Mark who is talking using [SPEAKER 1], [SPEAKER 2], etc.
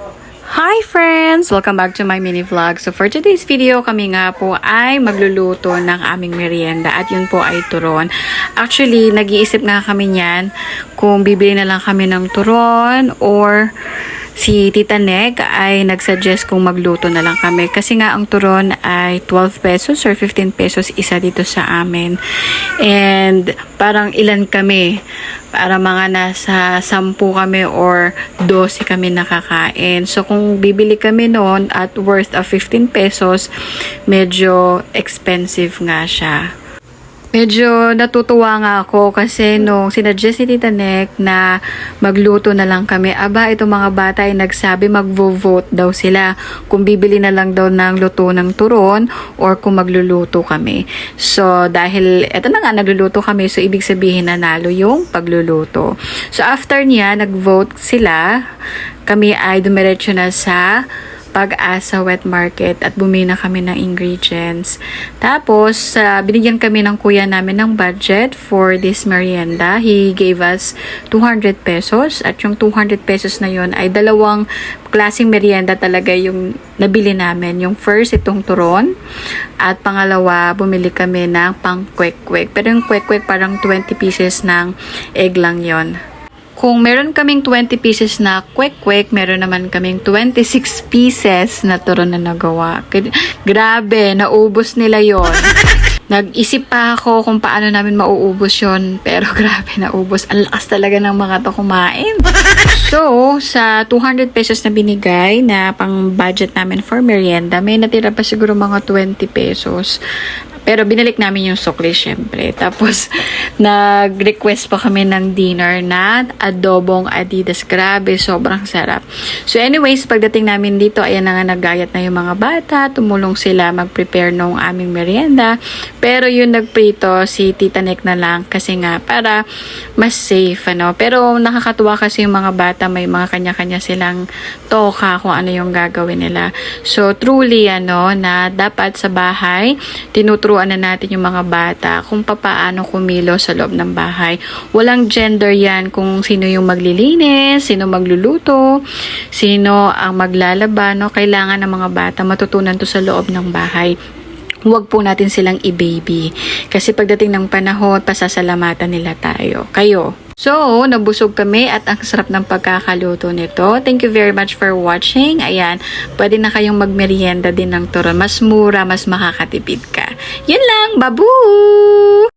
[SPEAKER 1] Hi friends! Welcome back to my mini vlog. So for today's video, kami nga po ay magluluto ng aming merienda at yun po ay turon. Actually, nag-iisip nga kami niyan kung bibili na lang kami ng turon or si Tita Neg ay nagsuggest kung magluto na lang kami. Kasi nga ang turon ay 12 pesos or 15 pesos isa dito sa amin. And parang ilan kami? Para mga nasa 10 kami or 12 kami nakakain. So kung bibili kami noon at worth of 15 pesos, medyo expensive nga siya. Medyo natutuwa nga ako kasi nung sinuggest ni Tita Nek na magluto na lang kami, aba, itong mga bata ay nagsabi magvo-vote daw sila kung bibili na lang daw ng luto ng turon or kung magluluto kami. So, dahil eto na nga, nagluluto kami, so ibig sabihin nanalo yung pagluluto. So, after niya, nag-vote sila, kami ay dumiretso na sa pag-asa wet market at bumili na kami ng ingredients. Tapos, uh, binigyan kami ng kuya namin ng budget for this merienda. He gave us 200 pesos at yung 200 pesos na yon ay dalawang klaseng merienda talaga yung nabili namin. Yung first, itong turon. At pangalawa, bumili kami ng pang kwek-kwek. Pero yung kwek-kwek parang 20 pieces ng egg lang yon kung meron kaming 20 pieces na kwek-kwek, meron naman kaming 26 pieces na turon na nagawa. Grabe, naubos nila yon. Nag-isip pa ako kung paano namin mauubos yon Pero grabe, naubos. Ang lakas talaga ng mga to kumain. So, sa 200 pesos na binigay na pang budget namin for merienda, may natira pa siguro mga 20 pesos. Pero binalik namin yung sukli syempre. Tapos, nag-request pa kami ng dinner na adobong adidas. Grabe, sobrang sarap. So anyways, pagdating namin dito, ayan na nga nagayat na yung mga bata. Tumulong sila mag-prepare nung aming merienda. Pero yung nagprito, si Tita Nek na lang. Kasi nga, para mas safe, ano. Pero nakakatuwa kasi yung mga bata, may mga kanya-kanya silang toka kung ano yung gagawin nila. So truly, ano, na dapat sa bahay, tinuturuan na natin yung mga bata kung papaano kumilo sa loob ng bahay. Walang gender yan kung sino yung maglilinis, sino magluluto, sino ang maglalaba, no? Kailangan ng mga bata matutunan to sa loob ng bahay huwag po natin silang i-baby. Kasi pagdating ng panahon, pasasalamatan nila tayo. Kayo. So, nabusog kami at ang sarap ng pagkakaluto nito. Thank you very much for watching. Ayan, pwede na kayong magmerienda din ng turon. Mas mura, mas makakatipid ka. Yun lang, babu!